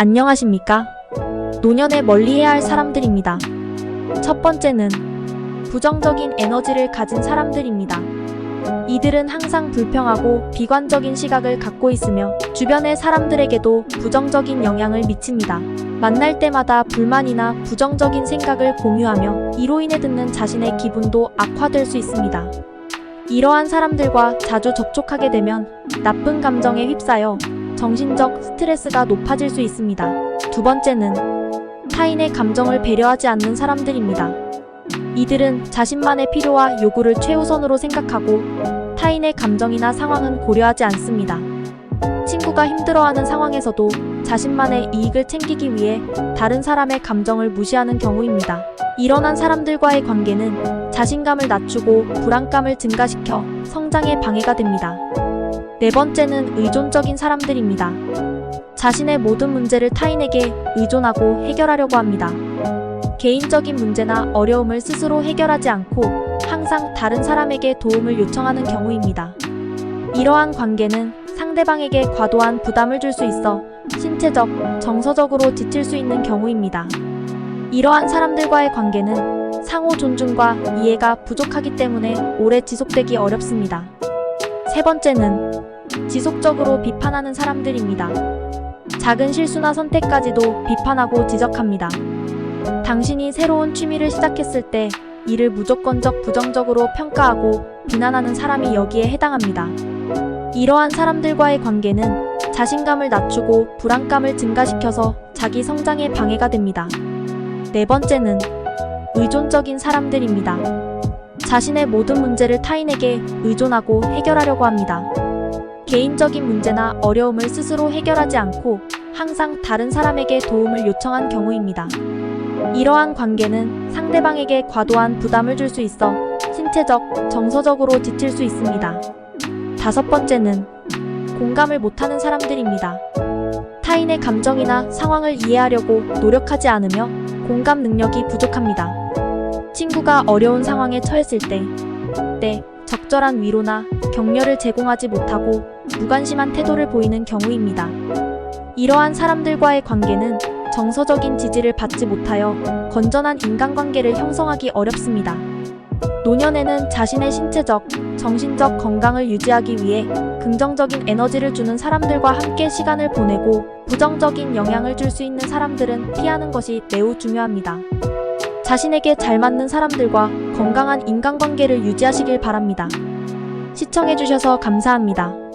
안녕하십니까? 노년에 멀리해야 할 사람들입니다. 첫 번째는 부정적인 에너지를 가진 사람들입니다. 이들은 항상 불평하고 비관적인 시각을 갖고 있으며 주변의 사람들에게도 부정적인 영향을 미칩니다. 만날 때마다 불만이나 부정적인 생각을 공유하며 이로 인해 듣는 자신의 기분도 악화될 수 있습니다. 이러한 사람들과 자주 접촉하게 되면 나쁜 감정에 휩싸여 정신적 스트레스가 높아질 수 있습니다. 두 번째는 타인의 감정을 배려하지 않는 사람들입니다. 이들은 자신만의 필요와 요구를 최우선으로 생각하고 타인의 감정이나 상황은 고려하지 않습니다. 친구가 힘들어하는 상황에서도 자신만의 이익을 챙기기 위해 다른 사람의 감정을 무시하는 경우입니다. 일어난 사람들과의 관계는 자신감을 낮추고 불안감을 증가시켜 성장에 방해가 됩니다. 네 번째는 의존적인 사람들입니다. 자신의 모든 문제를 타인에게 의존하고 해결하려고 합니다. 개인적인 문제나 어려움을 스스로 해결하지 않고 항상 다른 사람에게 도움을 요청하는 경우입니다. 이러한 관계는 상대방에게 과도한 부담을 줄 수 있어 신체적, 정서적으로 지칠 수 있는 경우입니다. 이러한 사람들과의 관계는 상호 존중과 이해가 부족하기 때문에 오래 지속되기 어렵습니다. 세 번째는 지속적으로 비판하는 사람들입니다. 작은 실수나 선택까지도 비판하고 지적합니다. 당신이 새로운 취미를 시작했을 때 이를 무조건적 부정적으로 평가하고 비난하는 사람이 여기에 해당합니다. 이러한 사람들과의 관계는 자신감을 낮추고 불안감을 증가시켜서 자기 성장에 방해가 됩니다. 네 번째는 의존적인 사람들입니다. 자신의 모든 문제를 타인에게 의존하고 해결하려고 합니다. 개인적인 문제나 어려움을 스스로 해결하지 않고 항상 다른 사람에게 도움을 요청한 경우입니다. 이러한 관계는 상대방에게 과도한 부담을 줄 수 있어 신체적, 정서적으로 지칠 수 있습니다. 다섯 번째는 공감을 못하는 사람들입니다. 타인의 감정이나 상황을 이해하려고 노력하지 않으며 공감 능력이 부족합니다. 친구가 어려운 상황에 처했을 때, 때 적절한 위로나 격려를 제공하지 못하고 무관심한 태도를 보이는 경우입니다. 이러한 사람들과의 관계는 정서적인 지지를 받지 못하여 건전한 인간관계를 형성하기 어렵습니다. 노년에는 자신의 신체적, 정신적 건강을 유지하기 위해 긍정적인 에너지를 주는 사람들과 함께 시간을 보내고 부정적인 영향을 줄 수 있는 사람들은 피하는 것이 매우 중요합니다. 자신에게 잘 맞는 사람들과 건강한 인간관계를 유지하시길 바랍니다. 시청해주셔서 감사합니다.